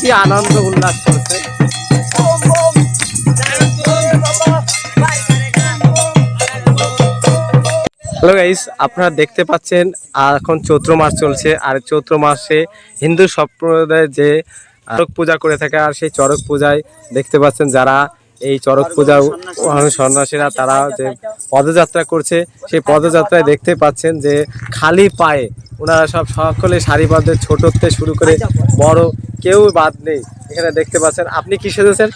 কি আনন্দ উল্লাস করছে। হ্যালো গাইস আপনারা দেখতে পাচ্ছেন, এখন চৈত্র মাস চলছে, আর চৈত্র মাসে হিন্দু সম্প্রদায় যে চড়ক পূজা করে থাকে, আর সেই চড়ক পূজায় দেখতে পাচ্ছেন যারা এই চড়ক পূজা সন্ন্যাসীরা, তারা যে পদযাত্রা করছে, সেই পদযাত্রায় দেখতে পাচ্ছেন যে খালি পায়ে ওনারা সব সকলে সারিবদ্ধ ছোট থেকে শুরু করে বড় কেউ বাদ নেই। এখানে দেখতে পাচ্ছেন আপনি কি সেজেছেন?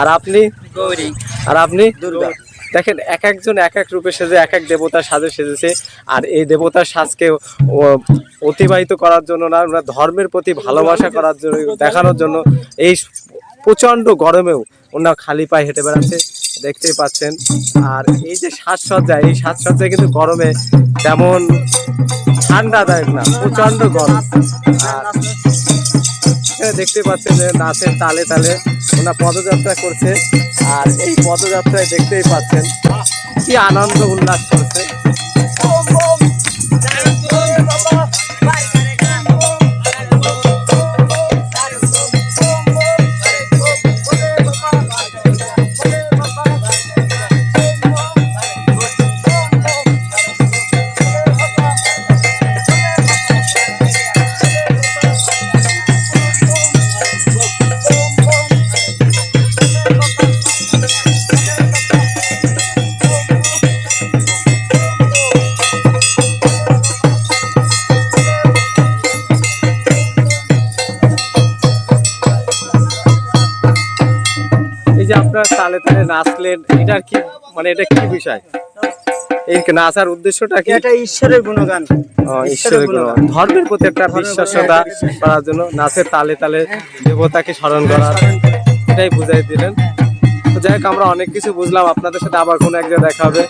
আর আপনি? গৌরী। আর আপনি? দুর্গা। দেখেন এক একজন এক এক রূপে সেজে এক এক দেবতার সাজে সেজেছে। আর এই দেবতার সাজকে অতিবাহিত করার জন্য না ওনার ধর্মের প্রতি ভালোবাসা করার জন্য দেখানোর জন্য এই প্রচণ্ড গরমেও ওনারা খালি পায়ে হেঁটে বেড়াচ্ছে। দেখতেই পাচ্ছেন। আর এই যে সাজসজ্জা, এই সাজসজ্জায় কিন্তু গরমে তেমন ঠান্ডাদায়ক না প্রচণ্ড গরম। আর দেখতে পাচ্ছেন যে নাচের তালে তালে ওনার পদযাত্রা করছে। আর এই পদযাত্রায় দেখতেই পাচ্ছেন কি আনন্দ উল্লাস করছে। যে আপনারা তালে তালে নাচলেন এটার কি মানে এটা কি বিষয়? এই নাচার উদ্দেশ্যটা কি? এটা ঈশ্বরের গুণগান। ঈশ্বরের গুণ। ধর্মের প্রতি একটা বিশ্বাসতা করার জন্য নাচের তালে তালে দেবতাকে স্মরণ করার এটাই বুঝাই দিলেন। তো যাই হোক আমরা অনেক কিছু বুঝলাম। আপনাদের সাথে আবার কোনো এক জায়গায় দেখা হবে।